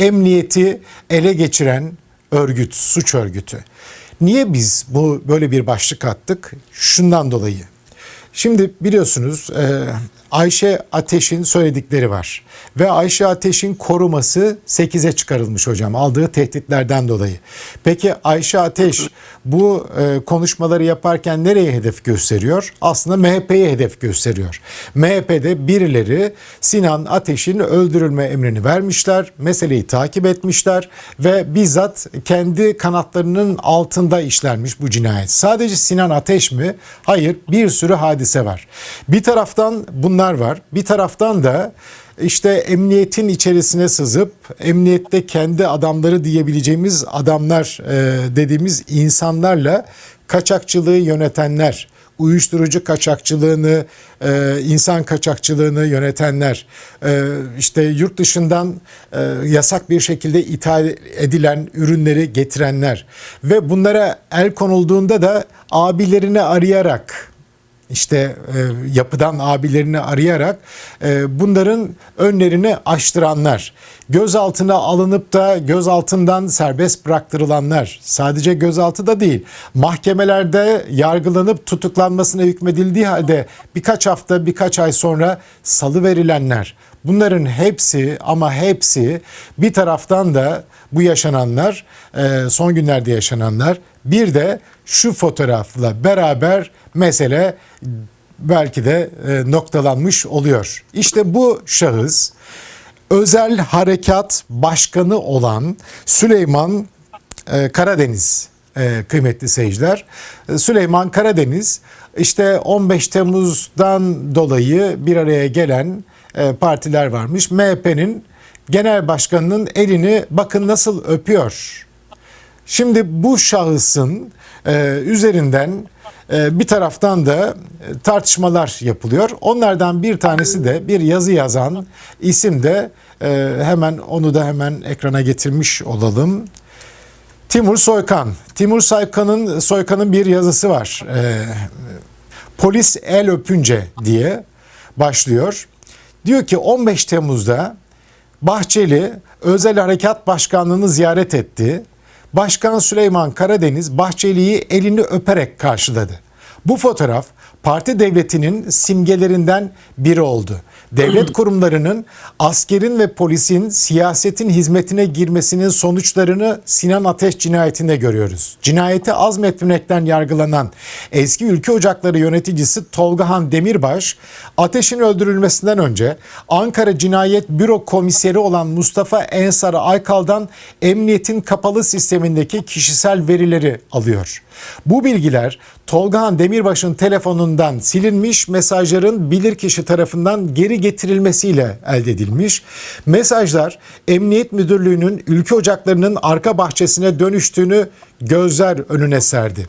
emniyeti ele geçiren örgüt, suç örgütü. Niye biz bu böyle bir başlık attık? Şundan dolayı. Şimdi biliyorsunuz e, Ayşe Ateş'in söyledikleri var. Ve Ayşe Ateş'in koruması 8'e çıkarılmış hocam aldığı tehditlerden dolayı. Peki Ayşe Ateş bu e, konuşmaları yaparken nereye hedef gösteriyor? Aslında MHP'ye hedef gösteriyor. MHP'de birileri Sinan Ateş'in öldürülme emrini vermişler. Meseleyi takip etmişler ve bizzat kendi kanatlarının altında işlenmiş bu cinayet. Sadece Sinan Ateş mi? Hayır bir sürü hadise var. Bir taraftan bunlar var. Bir taraftan da işte emniyetin içerisine sızıp emniyette kendi adamları diyebileceğimiz adamlar e, dediğimiz insanlarla kaçakçılığı yönetenler, uyuşturucu kaçakçılığını, e, insan kaçakçılığını yönetenler, e, işte yurt dışından e, yasak bir şekilde ithal edilen ürünleri getirenler ve bunlara el konulduğunda da abilerini arayarak işte e, yapıdan abilerini arayarak e, bunların önlerini açtıranlar, gözaltına alınıp da gözaltından serbest bıraktırılanlar, sadece gözaltı da değil, mahkemelerde yargılanıp tutuklanmasına hükmedildiği halde birkaç hafta, birkaç ay sonra salı verilenler. Bunların hepsi ama hepsi bir taraftan da bu yaşananlar, e, son günlerde yaşananlar, bir de şu fotoğrafla beraber mesele belki de e, noktalanmış oluyor. İşte bu şahıs özel harekat başkanı olan Süleyman e, Karadeniz kıymetli seyirciler. Süleyman Karadeniz işte 15 Temmuz'dan dolayı bir araya gelen partiler varmış. MHP'nin genel başkanının elini bakın nasıl öpüyor. Şimdi bu şahısın e, üzerinden e, bir taraftan da e, tartışmalar yapılıyor. Onlardan bir tanesi de bir yazı yazan isim de e, hemen onu da hemen ekrana getirmiş olalım. Timur Soykan. Timur Soykan'ın Soykan'ın bir yazısı var. E, Polis el öpünce diye başlıyor. Diyor ki 15 Temmuz'da Bahçeli Özel Harekat Başkanlığı'nı ziyaret etti. Başkan Süleyman Karadeniz Bahçeli'yi elini öperek karşıladı. Bu fotoğraf parti devletinin simgelerinden biri oldu. Devlet kurumlarının askerin ve polisin siyasetin hizmetine girmesinin sonuçlarını Sinan Ateş cinayetinde görüyoruz. Cinayeti azmetmekten yargılanan eski ülke ocakları yöneticisi Tolgahan Demirbaş, Ateş'in öldürülmesinden önce Ankara Cinayet Büro Komiseri olan Mustafa Ensar Aykal'dan emniyetin kapalı sistemindeki kişisel verileri alıyor. Bu bilgiler Tolgahan Demirbaş'ın telefonundan silinmiş mesajların bilirkişi tarafından geri getirilmesiyle elde edilmiş. Mesajlar Emniyet Müdürlüğü'nün ülke ocaklarının arka bahçesine dönüştüğünü gözler önüne serdi.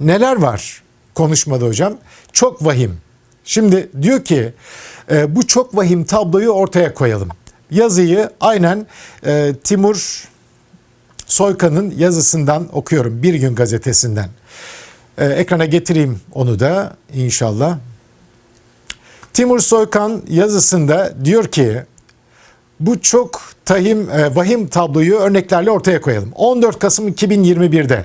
Neler var konuşmada hocam? Çok vahim. Şimdi diyor ki e, bu çok vahim tabloyu ortaya koyalım. Yazıyı aynen e, Timur Soykan'ın yazısından okuyorum Bir Gün gazetesinden. Ee, ekrana getireyim onu da inşallah. Timur Soykan yazısında diyor ki bu çok tahim, e, vahim tabloyu örneklerle ortaya koyalım. 14 Kasım 2021'de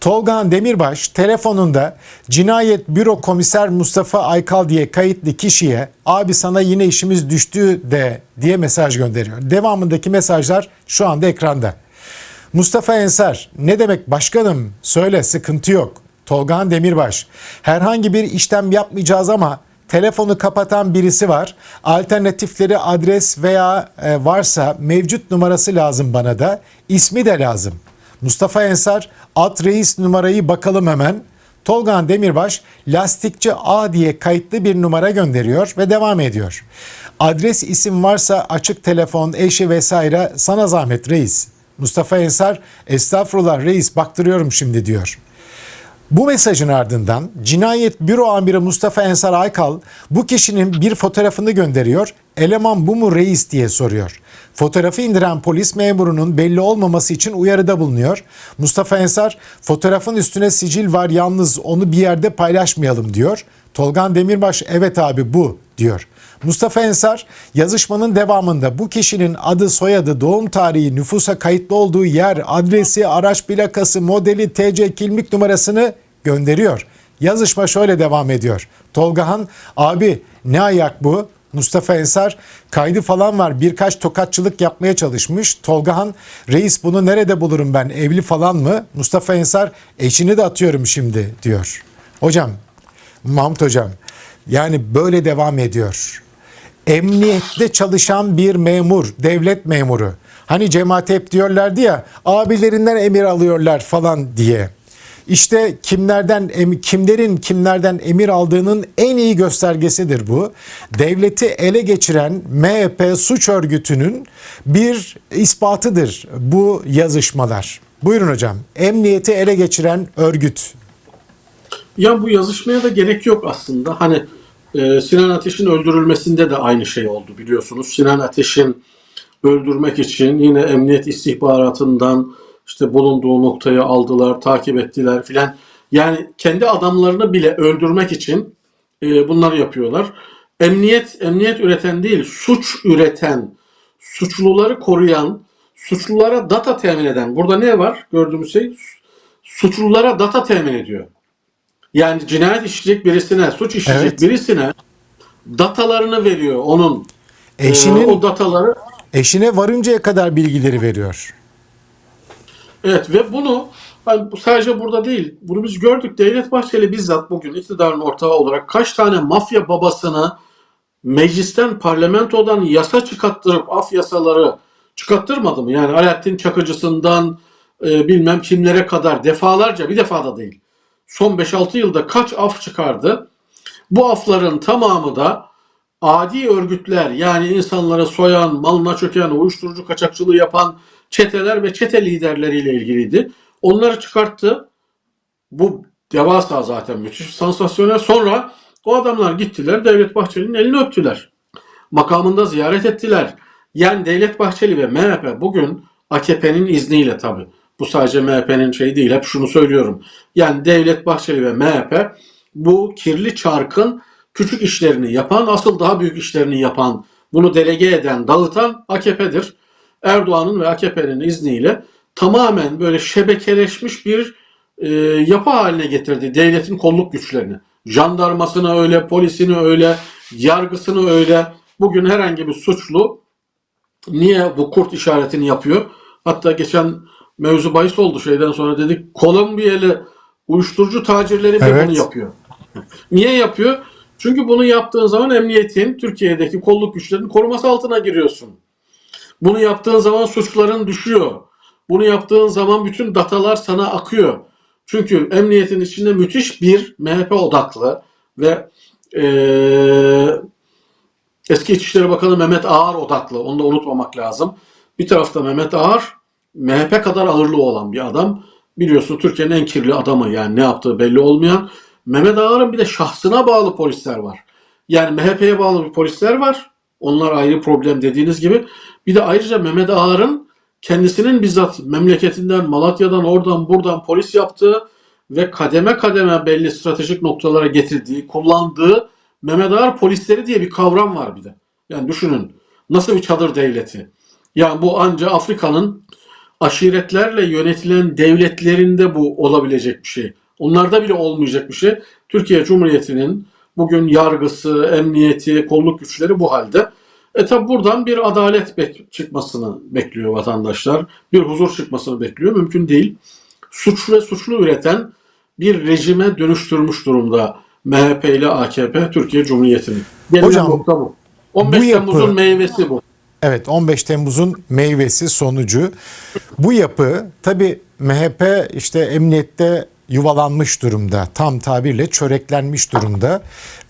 Tolgahan Demirbaş telefonunda cinayet büro komiser Mustafa Aykal diye kayıtlı kişiye abi sana yine işimiz düştü de diye mesaj gönderiyor. Devamındaki mesajlar şu anda ekranda. Mustafa Ensar ne demek başkanım söyle sıkıntı yok. Tolgahan Demirbaş herhangi bir işlem yapmayacağız ama telefonu kapatan birisi var. Alternatifleri adres veya e, varsa mevcut numarası lazım bana da. ismi de lazım. Mustafa Ensar at reis numarayı bakalım hemen. Tolgan Demirbaş lastikçi A diye kayıtlı bir numara gönderiyor ve devam ediyor. Adres isim varsa açık telefon, eşi vesaire sana zahmet reis. Mustafa Ensar estağfurullah reis baktırıyorum şimdi diyor. Bu mesajın ardından cinayet büro amiri Mustafa Ensar Aykal bu kişinin bir fotoğrafını gönderiyor. Eleman bu mu reis diye soruyor. Fotoğrafı indiren polis memurunun belli olmaması için uyarıda bulunuyor. Mustafa Ensar fotoğrafın üstüne sicil var yalnız onu bir yerde paylaşmayalım diyor. Tolgan Demirbaş evet abi bu diyor. Mustafa Ensar yazışmanın devamında bu kişinin adı, soyadı, doğum tarihi, nüfusa kayıtlı olduğu yer, adresi, araç plakası, modeli, TC kimlik numarasını gönderiyor. Yazışma şöyle devam ediyor. Tolgahan abi ne ayak bu? Mustafa Ensar kaydı falan var birkaç tokatçılık yapmaya çalışmış. Tolgahan reis bunu nerede bulurum ben evli falan mı? Mustafa Ensar eşini de atıyorum şimdi diyor. Hocam Mahmut hocam yani böyle devam ediyor. Emniyette çalışan bir memur, devlet memuru. Hani cemaat hep diyorlardı ya abilerinden emir alıyorlar falan diye. İşte kimlerden kimlerin kimlerden emir aldığının en iyi göstergesidir bu. Devleti ele geçiren MHP suç örgütünün bir ispatıdır bu yazışmalar. Buyurun hocam. Emniyeti ele geçiren örgüt. Ya bu yazışmaya da gerek yok aslında. Hani e, Sinan Ateş'in öldürülmesinde de aynı şey oldu biliyorsunuz. Sinan Ateş'in öldürmek için yine emniyet istihbaratından işte bulunduğu noktayı aldılar, takip ettiler filan. Yani kendi adamlarını bile öldürmek için e, bunları yapıyorlar. Emniyet emniyet üreten değil, suç üreten, suçluları koruyan, suçlulara data temin eden. Burada ne var? Gördüğümüz şey suçlulara data temin ediyor. Yani cinayet işleyecek birisine, suç işleyecek Evet. birisine datalarını veriyor. Onun e, Eşinin o dataları eşine varıncaya kadar bilgileri veriyor. Evet ve bunu ben bu sadece burada değil. Bunu biz gördük. Devlet Bahçeli bizzat bugün iktidarın ortağı olarak kaç tane mafya babasını meclisten, parlamentodan yasa çıkarttırıp af yasaları çıkarttırmadı mı? Yani Alaaddin Çakıcısından e, bilmem kimlere kadar defalarca bir defada değil. Son 5-6 yılda kaç af çıkardı? Bu afların tamamı da adi örgütler yani insanları soyan, malına çöken, uyuşturucu kaçakçılığı yapan çeteler ve çete liderleriyle ilgiliydi. Onları çıkarttı. Bu devasa zaten müthiş sansasyonel. Sonra o adamlar gittiler Devlet Bahçeli'nin elini öptüler. Makamında ziyaret ettiler. Yani Devlet Bahçeli ve MHP bugün AKP'nin izniyle tabii. Bu sadece MHP'nin şeyi değil. Hep şunu söylüyorum. Yani Devlet Bahçeli ve MHP bu kirli çarkın küçük işlerini yapan, asıl daha büyük işlerini yapan, bunu delege eden, dağıtan AKP'dir. Erdoğan'ın ve AKP'nin izniyle tamamen böyle şebekeleşmiş bir e, yapı haline getirdi devletin kolluk güçlerini. Jandarmasını öyle, polisini öyle, yargısını öyle. Bugün herhangi bir suçlu niye bu kurt işaretini yapıyor? Hatta geçen mevzu bahis oldu şeyden sonra dedik Kolombiyalı uyuşturucu tacirleri bile Evet. bunu yapıyor. Niye yapıyor? Çünkü bunu yaptığın zaman emniyetin, Türkiye'deki kolluk güçlerinin koruması altına giriyorsun. Bunu yaptığın zaman suçların düşüyor. Bunu yaptığın zaman bütün datalar sana akıyor. Çünkü emniyetin içinde müthiş bir MHP odaklı ve eee, eski İçişleri Bakanı Mehmet Ağar odaklı. Onu da unutmamak lazım. Bir tarafta Mehmet Ağar MHP kadar ağırlığı olan bir adam. Biliyorsun Türkiye'nin en kirli adamı yani ne yaptığı belli olmayan. Mehmet Ağar'ın bir de şahsına bağlı polisler var. Yani MHP'ye bağlı bir polisler var. Onlar ayrı problem dediğiniz gibi. Bir de ayrıca Mehmet Ağar'ın kendisinin bizzat memleketinden, Malatya'dan, oradan, buradan polis yaptığı ve kademe kademe belli stratejik noktalara getirdiği, kullandığı Mehmet Ağar polisleri diye bir kavram var bir de. Yani düşünün nasıl bir çadır devleti. Yani bu anca Afrika'nın aşiretlerle yönetilen devletlerinde bu olabilecek bir şey. Onlarda bile olmayacak bir şey. Türkiye Cumhuriyeti'nin bugün yargısı, emniyeti, kolluk güçleri bu halde. E tabi buradan bir adalet bek- çıkmasını bekliyor vatandaşlar. Bir huzur çıkmasını bekliyor. Mümkün değil. Suç ve suçlu üreten bir rejime dönüştürmüş durumda MHP ile AKP Türkiye Cumhuriyeti'ni. Gelinen Hocam, nokta bu. 15 bu yapı- Temmuz'un meyvesi bu. Evet 15 Temmuz'un meyvesi sonucu. Bu yapı tabi MHP işte emniyette yuvalanmış durumda. Tam tabirle çöreklenmiş durumda.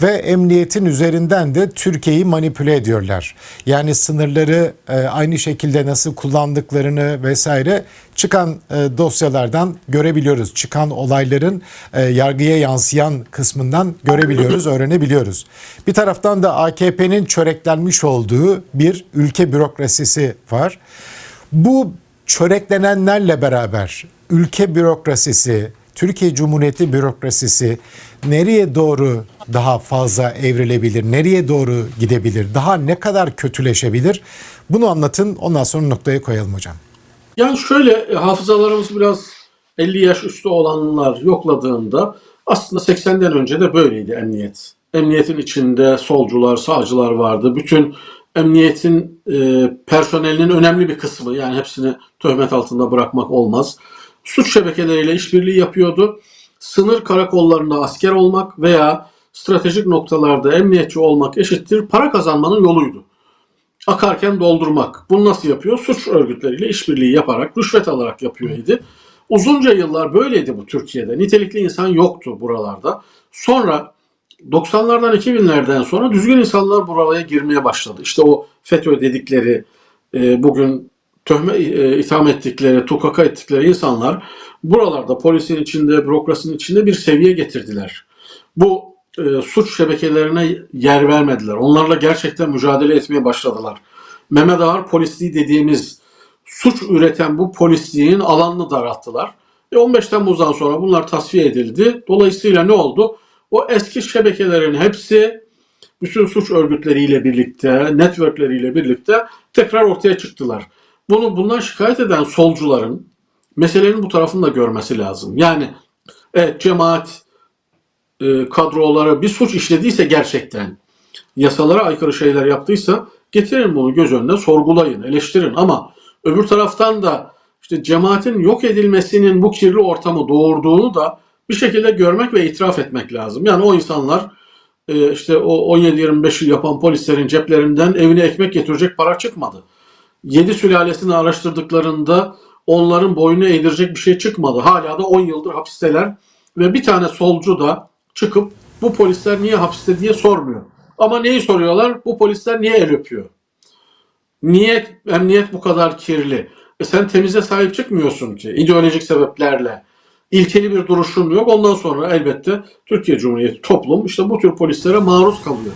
Ve emniyetin üzerinden de Türkiye'yi manipüle ediyorlar. Yani sınırları e, aynı şekilde nasıl kullandıklarını vesaire çıkan e, dosyalardan görebiliyoruz. Çıkan olayların e, yargıya yansıyan kısmından görebiliyoruz, öğrenebiliyoruz. Bir taraftan da AKP'nin çöreklenmiş olduğu bir ülke bürokrasisi var. Bu çöreklenenlerle beraber ülke bürokrasisi Türkiye Cumhuriyeti bürokrasisi nereye doğru daha fazla evrilebilir, nereye doğru gidebilir, daha ne kadar kötüleşebilir? Bunu anlatın ondan sonra noktaya koyalım hocam. Yani şöyle e, hafızalarımız biraz 50 yaş üstü olanlar yokladığında aslında 80'den önce de böyleydi emniyet. Emniyetin içinde solcular, sağcılar vardı. Bütün emniyetin e, personelinin önemli bir kısmı yani hepsini töhmet altında bırakmak olmaz. Suç şebekeleriyle işbirliği yapıyordu. Sınır karakollarında asker olmak veya stratejik noktalarda emniyetçi olmak eşittir para kazanmanın yoluydu akarken doldurmak. Bunu nasıl yapıyor? Suç örgütleriyle işbirliği yaparak, rüşvet alarak yapıyor idi. Uzunca yıllar böyleydi bu Türkiye'de. Nitelikli insan yoktu buralarda. Sonra 90'lardan 2000'lerden sonra düzgün insanlar buralara girmeye başladı. İşte o FETÖ dedikleri, e, bugün töhme e, itham ettikleri, tukaka ettikleri insanlar buralarda polisin içinde, bürokrasinin içinde bir seviye getirdiler. Bu e, suç şebekelerine yer vermediler. Onlarla gerçekten mücadele etmeye başladılar. Mehmet Ağar polisliği dediğimiz suç üreten bu polisliğin alanını daralttılar. E 15 Temmuz'dan sonra bunlar tasfiye edildi. Dolayısıyla ne oldu? O eski şebekelerin hepsi bütün suç örgütleriyle birlikte, networkleriyle birlikte tekrar ortaya çıktılar. Bunu bundan şikayet eden solcuların meselenin bu tarafını da görmesi lazım. Yani evet cemaat e, kadroları bir suç işlediyse gerçekten yasalara aykırı şeyler yaptıysa getirin bunu göz önüne sorgulayın, eleştirin ama öbür taraftan da işte cemaatin yok edilmesinin bu kirli ortamı doğurduğunu da bir şekilde görmek ve itiraf etmek lazım. Yani o insanlar e, işte o 17-25 yıl yapan polislerin ceplerinden evine ekmek getirecek para çıkmadı. 7 sülalesini araştırdıklarında onların boynuna eğdirecek bir şey çıkmadı. Hala da 10 yıldır hapisteler ve bir tane solcu da çıkıp bu polisler niye hapiste diye sormuyor. Ama neyi soruyorlar? Bu polisler niye el öpüyor? Niye emniyet bu kadar kirli? E sen temize sahip çıkmıyorsun ki ideolojik sebeplerle. İlkeli bir duruşun yok. Ondan sonra elbette Türkiye Cumhuriyeti toplum işte bu tür polislere maruz kalıyor.